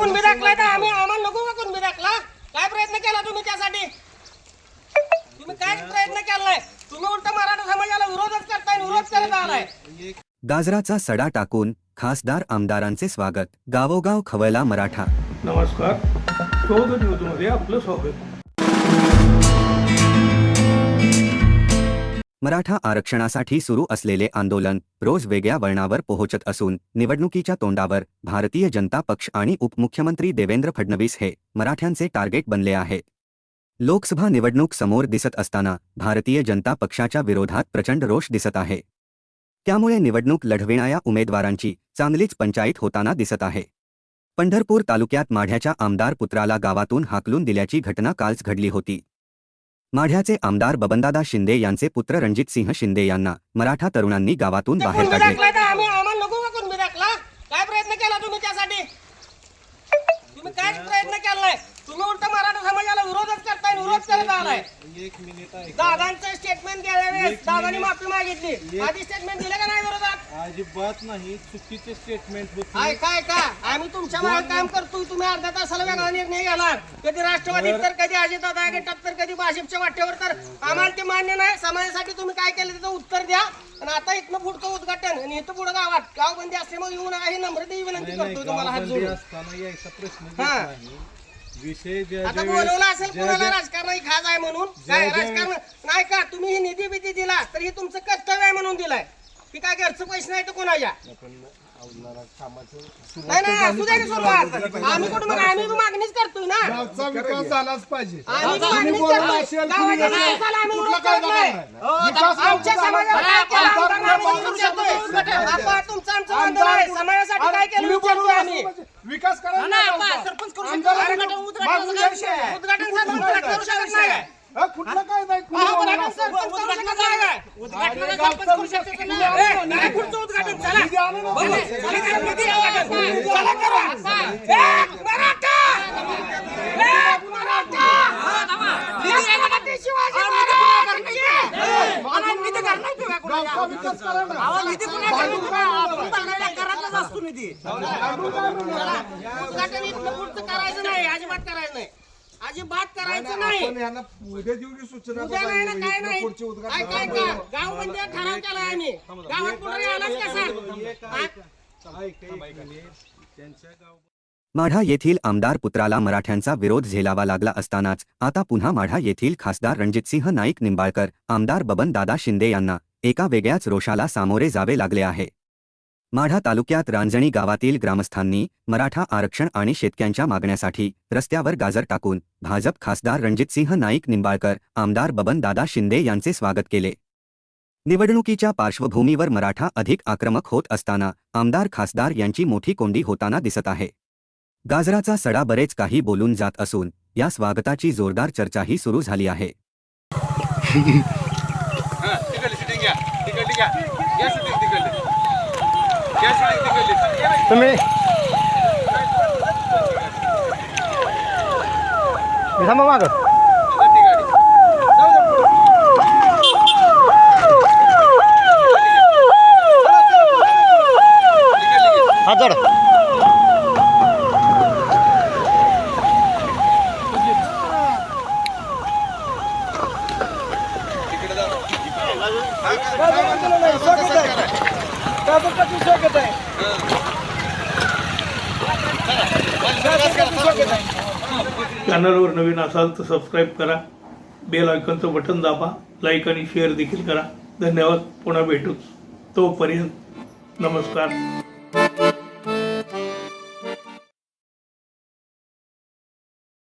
कुणबी दाखलाय तर आम्ही आम्हाला नको का कुणबी दाखला. काय प्रयत्न केला तुम्ही त्यासाठी? तुम्ही काय प्रयत्न केला नाही तुम्ही उलट मराठा समाजाला विरोधच करताय विरोध करत आलाय. गाजराचा सडा टाकून खासदार आमदारांचे स्वागत. गावोगाव खवळला मराठा. नमस्कार. शोध न्यूजमध्ये आपलं स्वागत. मराठा आरक्षणासाठी सुरू असलेले आंदोलन रोज वेगळ्या वळणावर पोहोचत असून निवडणुकीच्या तोंडावर भारतीय जनता पक्ष आणि उपमुख्यमंत्री देवेंद्र फडणवीस हे मराठ्यांचे टार्गेट बनले आहेत लोकसभा निवडणूक समोर दिसत असताना भारतीय जनता पक्षाच्या विरोधात प्रचंड रोष दिसत आहे. त्यामुळे निवडणूक लढविणाऱ्या उमेदवारांची चांगलीच पंचायत होताना दिसत आहे. पंढरपूर तालुक्यात माढ्याच्या आमदार पुत्राला गावातून हाकलून दिल्याची घटना कालच घडली होती. माढ्याचे आमदार बबनदादा शिंदे यांचे पुत्र रणजित सिंह शिंदे यांना मराठा तरुणांनी गावातून बाहेर काढले. काय प्रयत्न केला तुम्ही त्यासाठी? तुम्ही काय प्रयत्न केला नाही तुम्ही उलट मराठा समाजाला विरोधच करताय विरोध करत आलाय. एक मिनिट आहे. दादांचं स्टेटमेंट द्यावेळेस दादांनी माफी मागितली. आधी स्टेटमेंट दिलं का नाही विरोधात? अजिबात नाही. चुकीचे स्टेटमेंट होते. काय काय का आम्ही तुमच्या मागे काम करतोय. तुम्ही अर्ध्या तासाला वेगळा निर्णय घ्याला कधी राष्ट्रवादीत तर कधी अजितदादा गटात तर कधी भाजपच्या वाटेवर तर. आम्हाला ते मान्य नाही. समाजासाठी तुम्ही काय केलं त्याचं उत्तर द्या. आणि आता इथनं पुढचं उद्घाटन आणि इथं पुढं गावात. गावबंदी असल्यामुळे येऊ नका. ही नम्रतेची विनंती नाही, करतोय तुम्हाला हात जोडून. असताना यायचा प्रश्न हा. नाही. विषय ज्या आता ज्या वेळेस- बोलवलं असेल ज्या- कोणाला ज्या- राजकारण खाज आहे म्हणून. ज्या- काय ज्या- राजकारण नाही का तुम्ही ही निधी बिधी दिला तर हे तुमचं कर्तव्य आहे म्हणून दिलाय. की काय घरचं पैसे नाही तर कोणाच्या आपण नाही नाही असू द्या की सुरुवात आम्ही कुठं मग आम्ही बी मागणीच करतोय ना गावचा विकास झालाच पाहिजे आम्ही बी तुम्ही मागणीच बोलला करतोय असेल, गावाच्या कुणी नसेल, विकासाला आम्ही कुठला विरोध कायदा करत नाही. नाही. विकास आमच्या झाला समाजाला काय केलं आमदार आमदारांना आम्ही बांधून विरोध शकतो. करतोय. आपण तुमचं आमचं आमदार बंधन आहे कुठं- समाजासाठी काय केलं कुणी विचारतोय बोलला आम्ही असेल म्हणजे विकास गावचा. सरपंच करू शकतो. उद्घाटन- करू शकत? नाही. हा, कुठलं काय नाही कुणी हा, बोलला उद्घाटन असेल. सरपंच करू शकत नाही काय? उद्घाटनाला अरे, सरपंच गावचा करू शकत विकास नाही. केला. ए, नाही पुढचं उद्घाटन चला. चला करा. एक मराठा! एक मराठा! छत्रपती शिवाजी महाराजांची! मला निधी करणार तुम्ही कोणाला? निधी कुणाला घरातलाच असतो निधी. उद्घाटन इथलं पुढचं करायचं नाही अजिबात करायचं नाही. अजिबात करायचं नाही आपण यांना उद्या सूचना उद्या नाही ना काय नाही. पुढचे काय काय उद्घाटन का गाव बंदी ठराव केला आम्ही. गावात कुठे आलाच कसा. त्यांच्या गाव माढा येथील आमदार पुत्राला मराठ्यांचा विरोध झेलावा लागला असतानाच आता पुन्हा माढा येथील खासदार रणजितसिंह नाईक निंबाळकर आमदार बबन दादा शिंदे यांना एका वेगळ्याच रोषाला सामोरे जावे लागले आहे. माढा तालुक्यात रांजणी गावातील ग्रामस्थांनी मराठा आरक्षण आणि शेतक्यांच्या मागण्यासाठी रस्त्यावर गाजर टाकून भाजप खासदार रणजितसिंह नाईक निंबाळकर आमदार बबन दादा शिंदे यांचे स्वागत केले. निवडणुकीच्या पार्श्वभूमीवर मराठा अधिक आक्रमक होत असताना आमदार खासदार यांची मोठी कोंडी होताना दिसत आहे. गाजराचा सडा बरेच काही बोलून जात असून या स्वागताची जोरदार चर्चाही सुरू झाली आहे. तुम्ही थांबा माग. हा चढ. चॅनलवर नवीन असाल तर सबस्क्राईब करा. बेल आयकॉनचं बटन दाबा. लाईक आणि शेअर देखील करा. धन्यवाद. पुन्हा भेटू. तोपर्यंत नमस्कार.